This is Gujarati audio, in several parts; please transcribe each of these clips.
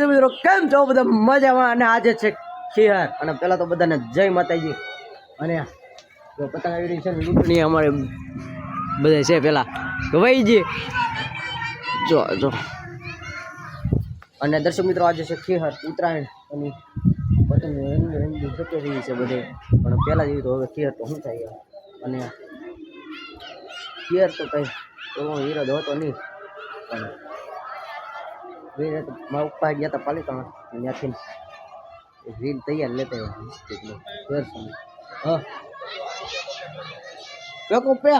હેલો મિત્રો, કેમ છો બધા? મજામાં અને આજે છે ખીહર. અને પહેલાં તો બધાને જય માતાજી. અને જો પતંગ આવી રહી છે ને, લૂંટણી અમારે બધા છે પેલા ગવાઈજી જો જો. અને દર્શક મિત્રો, આજે છે ખીહર ઉત્તરાયણ. અને પતંગ રંગ રંગી જતી રહી છે બધે. પણ પહેલા જેવી તો હવે ખીહર તો શું થાય? અને ખીહર તો કઈ એવો વિરોધ હતો નહીં. પણ વિરોધ મારા પપ્પા ગયા હતા પાલિકામાં ત્યાંથી રીલ તૈયાર લેતા આવ્યા હા. પેકો પે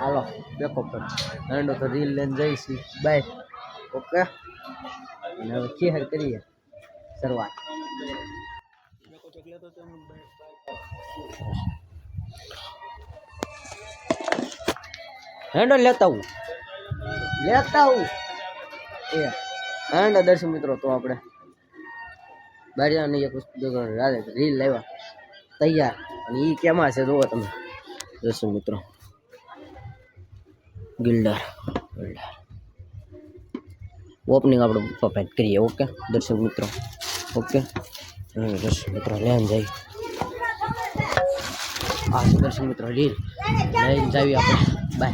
હાલો પેકો પે હરડો તો રીલ લઈને જઈશું બાય. ઓકે. અને હવે ખેહર કરીએ. શરૂઆત. હેન્ડો લેતા આવું. લેતા આવું. એ. હેન્ડો દર્શક મિત્રો, તો આપણે બારિયાની એક વસ્તુ રાધે રીલ લાવ્યા. તૈયાર. અને એ કેમાં છે જુઓ તમે. દર્શક મિત્રો. ગિલ્ડર. ગિલ્ડર. ઓપનિંગ આપણે પપ્પા કરીએ ઓકે દર્શક મિત્રો. ઓકે દર્શક મિત્રો, લેન જઈ આ દર્શક મિત્રો, રીલ. લઈને જાવી આપણે. બાય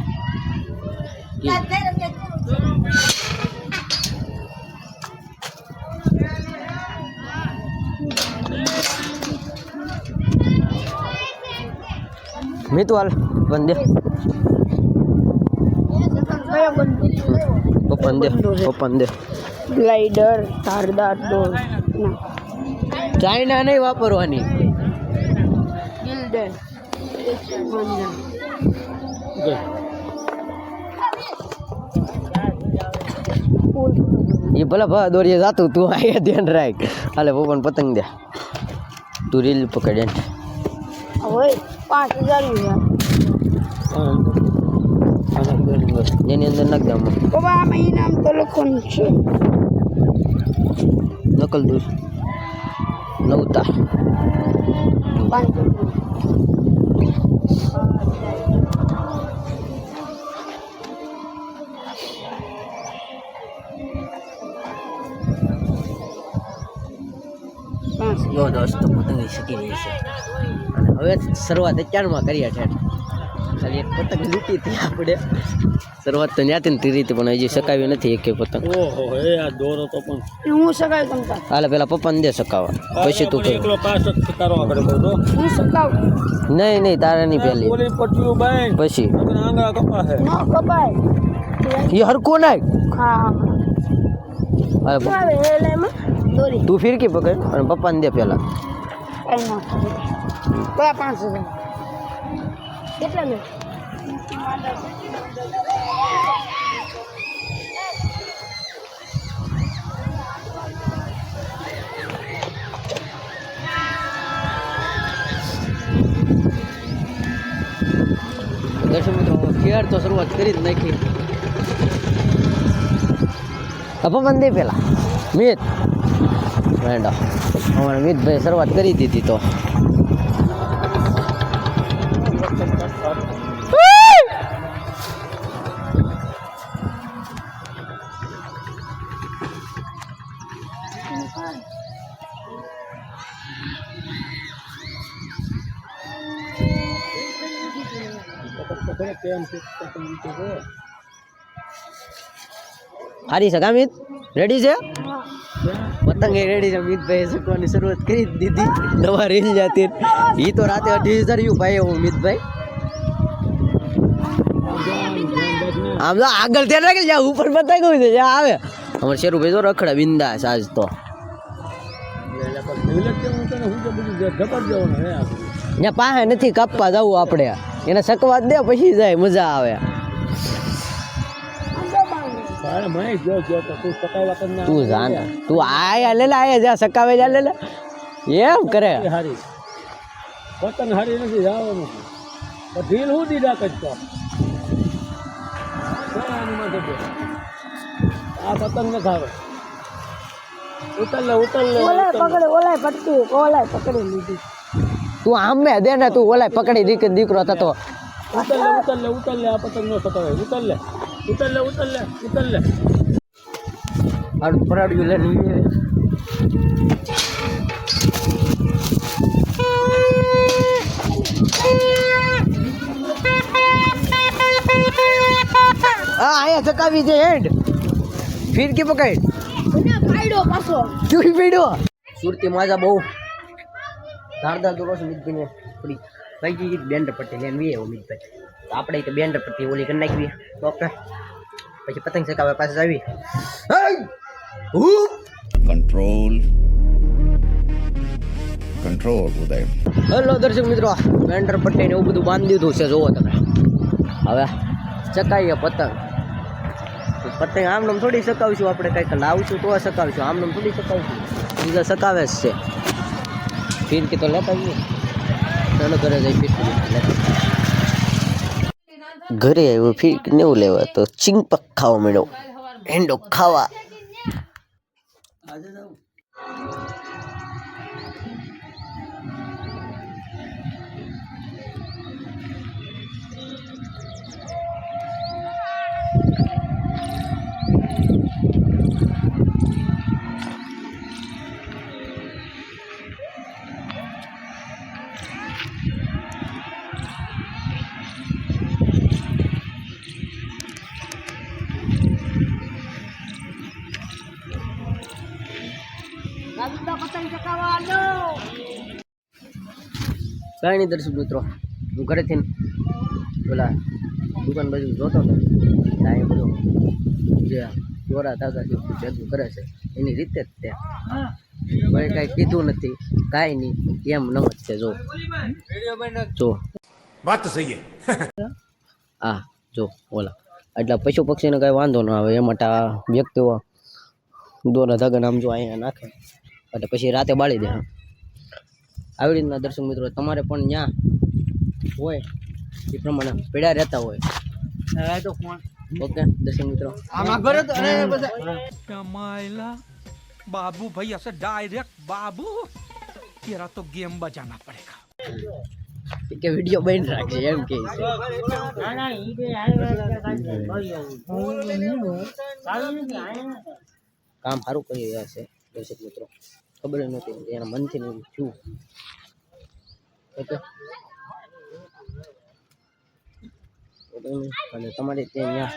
મિતુ હાલ ઓપન દે ઓપન દે ગ્લાઇડર ધારદાર ડોર ચાઇના નહીં વાપરવાની. એ ભલે ભા દોરીએ જાતું તું આયા ધ્યાન રાખ. હાલે પપ્પાને પતંગ દે. તું રીલ પકડે. હવે પાંચ હજાર જેની અંદર નાખ જામ બાબા આ આમાં ઇનામ તો લખવાનું છે. નકલ દૂર. નવતા. પાંચ પાંચ જો દોસ્ત તો પતંગ શીખી રહી છે. અને હવે શરૂઆત અત્યારમાં કરીએ છે ખાલી એક પતંગ લૂંટી હતી આપણે. શરૂઆત તો ત્યાંથી ને તે રીતે પણ હજી સકાવી નથી એક પતંગ. ઓહો એ આ દોરો તો પણ. હું સગાવ તમતા હાલે પેલા પપ્પાને દે સકાવા પછી તું કર. એકલો પાસ જ તારો આગળ બધો. હું સગાવ નહીં નહીં તારે નહીં પહેલી ઓલી પટ્ટીઓ બાંધ. પછી. અને આંગળા કપા છે ન કપાય. એ હરખું નાખ હા હાલે શું આવે હેલ એમાં? દોરી. તું ફિરકી પકડ અને કયા પાંચ હજાર કેટલા લે દર્શક મિત્રો તો શરૂઆત કરી જ નાખી. અપમંદી દે પેલા. મિત. વેંડો. અમારે મિતભાઈ શરૂઆત કરી દીધી તો. હારી છે કા મિત? રેડી છે? પતંગ રેડી છે. મિતભાઈ શકવાની શરૂઆત કરી દીધી. દવા રીલ જાતી એ તો રાતે અઢી હજાર યુ ભાઈ હું મિતભાઈ. આમ તો આગળ ત્યાં રાખી જા ઉપર પતંગ હોય છે. જ્યાં આવે. અમારે શેરુભાઈ તો રખડા બિંદાસ આજ તો. પાસે નથી કાપવા જવું આપણે. એને શકવા દે, પછી જાય, મજા આવે. તો સકાઈ તું આયા લે લે, આયા જા, સકાવે જા, લે એમ કરે. હારી પતંગ હારી નથી જવાનું ઢીલ હું દીધા આની આ પતંગ ન ખાવે. ઉતર લે ઉતર લે ઓલાય પકડે ઓલાય પટકી ઓલાય પકડી લીધી. તું આમે દે ને તું ઓલા પકડી દીક દીકરો થતો. ઉતર લે ઉતર લે ઉતર લે આ પતંગ નો સકાવે ઉતર લે ઉતર લે ઉતર લે ઉતર લે આડું પરાડ્યું લે આ આયા ચકાવી છે હેડ. ફિરકી પકડ. મને પાડ્યો પાછો. ચૂઈ પીડ્યો સુરતી માજા બહુ. ધારદાર દોરો છે મિતભાઈને. થોડી કઈ ગઈ બેન્ડર પટ્ટી લેન વીએ એવું મિતભાઈ. તો આપણે તો બેન્ડર પટ્ટી ઓલી કરી નાખવી ઓકે પછી પતંગ ચકાવે પાસે આવી કંટ્રોલ કંટ્રોલ ઉદય. હેલો દર્શક મિત્રો. બેન્ડર પટ્ટી ને એવું બધું બાંધી દીધું છે જોવો તમે. હવે ચકાઈએ પતંગ. પતંગ આમ નામ થોડી સકાવશું આપણે કંઈક. લાવશું તો સકાવશું આમ નામ થોડી સકાવશું બીજા સકાવે જ છે. ફીરકી તો લેતા જ ચાલો ઘરે જઈ ફીરકી ઘરે આવ્યો ફીરકી નેવું લેવા. તો ચિંપક ખાવા મળ્યો. એંડો ખાવા. કાંઈ નહીં દર્શક મિત્રો હું ઘરેથી પેલા દુકાન બાજુ જોતો હતો. ત્યાં બધો જે દોરા તાજા જે ભેગું કરે છે એની રીતે જ તે. મને કાંઈ કીધું નથી કાંઈ નહીં એમ ન જ છે જો. જો. વાત તો સહી હા. જો ઓલા. એટલે પશુ પક્ષીને કાંઈ વાંધો ન આવે એ માટે આ વ્યક્તિઓ દોરા ધાગા નામ જો અહીંયા નાખે. એટલે પછી રાતે બાળી દે આવી રીતના દર્શક મિત્રો તમારે પણ ત્યાં હોય એ પ્રમાણે પેડા રહેતા હોય. ઓકે દર્શક મિત્રો. બાબુ ભાઈ હશે ડાયરેક્ટ બાબુ. તેરા તો ગેમ બજાના પડેગા કે વિડિયો બન રાખશે એમ કે છે. કામ સારું કર્યું છે દર્શક મિત્રો. ખબર નથી એના મનથી નહીં થયું. ઓકે. અને તમારે ત્યાં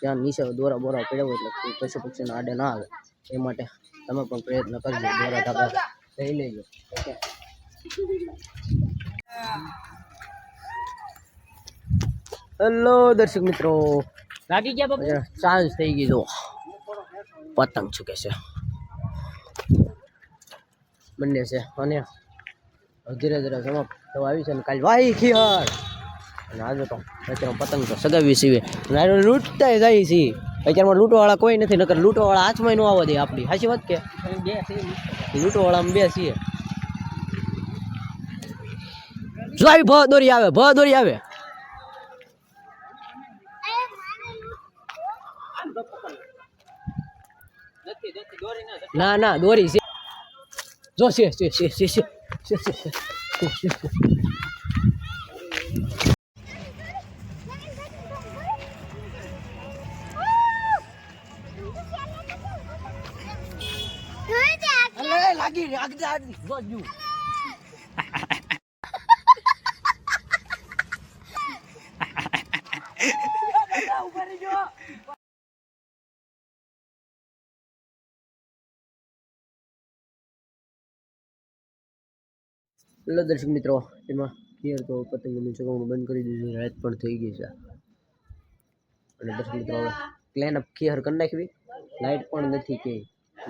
ત્યાં નીચે દોરા બોરા પડ્યા હોય એટલે પશુ પક્ષીને આડે ના આવે. એ માટે તમે પણ પ્રયત્ન કરજો દોરા ધાબા લઈ લેજો. ઓકે. હેલો દર્શક મિત્રો. લાગી ગયા ચાન્સ થઈ ગયો. પતંગ ચૂકે છે. બંને છે. અને ધીરે ધીરે સમાપ્ત થવા આવી છે ને કાલ વાઈ ખીહર અને આજે તો અત્યારે પતંગ તો સગાવી સીવે અને લૂંટતા જાય છે. અત્યારમાં લૂંટવાળા કોઈ નથી, નકર લૂંટવાળા હાથમાં ન આવવા દે આપણી. સાચી વાત કે? લૂંટવાવાળા બે છીએ. જો ભ દોરી આવે, ભ દોરી આવે. ના ના, દોરી છે. જો છે છે છે છે છે છે છે છે છે છે લાગી લાગી જો. હેલો દર્શક મિત્રો, એમાં ક્લિયર તો પતંગનું ચગવણું બંધ કરી દીધું. રાત પણ થઈ ગઈ છે. અને દર્શક મિત્રો, હવે ક્લેન અપ ક્લિયર કરી નાખવી. લાઇટ પણ નથી કે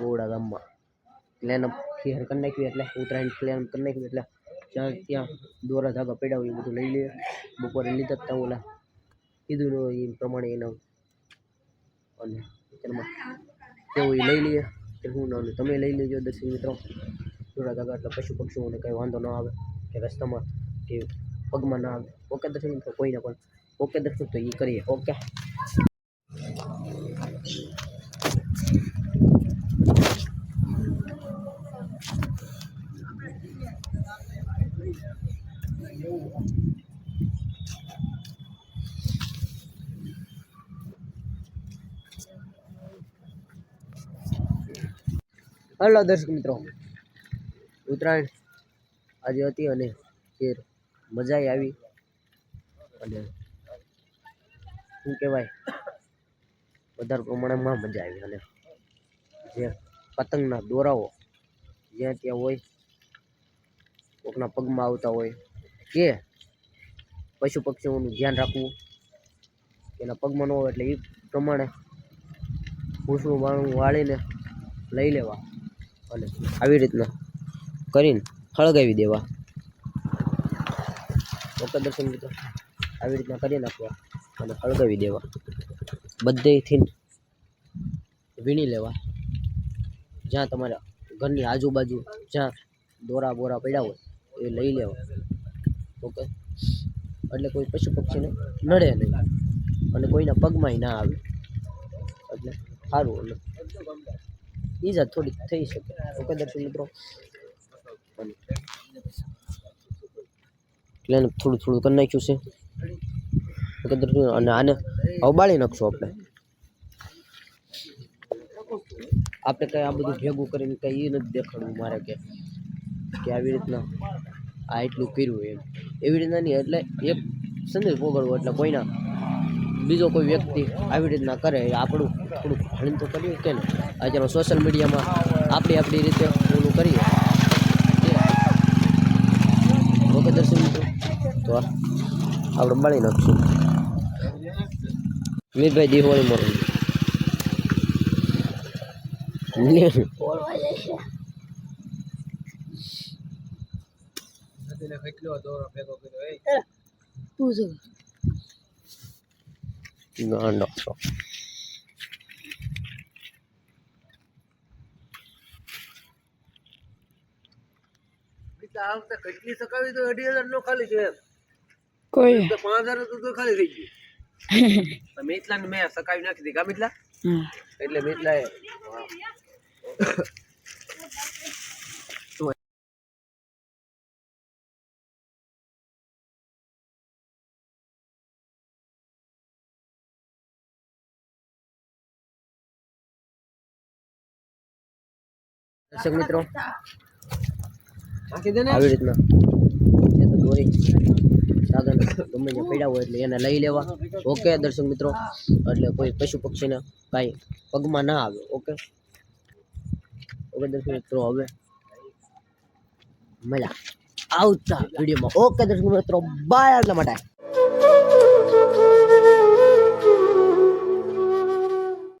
ગોળા ગામમાં. ક્લેન અપ ક્લિયર કરી નાખવી એટલે ઉત્તરાયણ ક્લેન કરી નાખવી એટલે જ્યાં ત્યાં દોરા ધાગા પડ્યા હોય એ બધું લઈ લઈએ. બપોરે લીધા જ તા ઓલા. કીધું એ પ્રમાણે એના. અને તેમાં તેવું લઈ લઈએ. કે હું તમે લઈ લેજો દર્શક મિત્રો. થોડા એટલે પશુ પક્ષીઓને કંઈ વાંધો ન આવે કે રસ્તામાં કે પગમાં ના આવે. ઓકે દર્શન, તો કોઈને પણ ઓકે દર્શન, તો એ કરીએ. ઓકે. હલો દર્શક મિત્રો. ઉત્તરાયણ આજે હતી અને ફેર મજાય આવી. અને શું કહેવાય? વધારે પ્રમાણમાં મજા આવી અને જે પતંગના દોરાઓ જ્યાં ત્યાં હોય, કોકના પગમાં આવતા હોય, કે પશુ પક્ષીઓનું ધ્યાન રાખવું, એના પગમાં ન હોય એટલે એ પ્રમાણે ભૂસું વાળું વાળીને લઈ લેવા. અને આવી રીતના કરીને સળગાવી દેવા. ઓકે દર્શન મિત્રો. આવી રીતના કરી નાખવા અને સળગાવી દેવા. બધેથી વીણી લેવા. જ્યાં તમારા ઘરની આજુબાજુ જ્યાં દોરા બોરા પડ્યા હોય, એ લઈ લેવા. ઓકે? એટલે કોઈ પશુ પક્ષીને નડે નહીં. અને કોઈના પગમાંય ના આવે. એટલે સારું. અને ઈજા થોડીક થઈ શકે. ઓકે દર્શક મિત્રો? એટલે એને થોડું થોડું કરી નાખ્યું છે. અને આને અવબાળી નાખશું આપણે. આપણે કઈ આ બધું ભેગું કરીને કઈ એ નથી દેખાડવું મારે કે કે આવી રીતના આ એટલું કર્યું એમ. એવી રીતના નહીં, એટલે એક સંદેશ પોગળવો એટલે કોઈના બીજો કોઈ વ્યક્તિ આવી રીતના કરે આપણું થોડુંક ભણી તો કરીએ કે ને અત્યારે સોશિયલ મીડિયામાં આપણી આપણી રીતે ઓલું કરીએ ઓકે દર્શક મિત્રો આ આપણે બાળી નાખશું. મીરભાઈ દિહોળી મોર ગાંડો કેટલી સકાવી તો અઢી હજાર નો ખાલી છે કોઈ. તો પાંચ હજાર તો ખાલી થઈ ગયું. મિથલા ને મેં સકાવી નાખી દીધા એટલે મિથલા એ દર્શક મિત્રો નાખી દે ને. આવી રીતના. તો ગમે ત્યાં પડ્યા હોય એટલે એને લઈ લેવા. ઓકે, દર્શક મિત્રો? એટલે કોઈ પશુ પક્ષીને કાંઈ પગમાં ના આવે, ઓકે? ઓકે, દર્શક મિત્રો, હવે મજા આવતા વિડીયોમાં. ઓકે, દર્શક મિત્રો બાય એટલા માટે.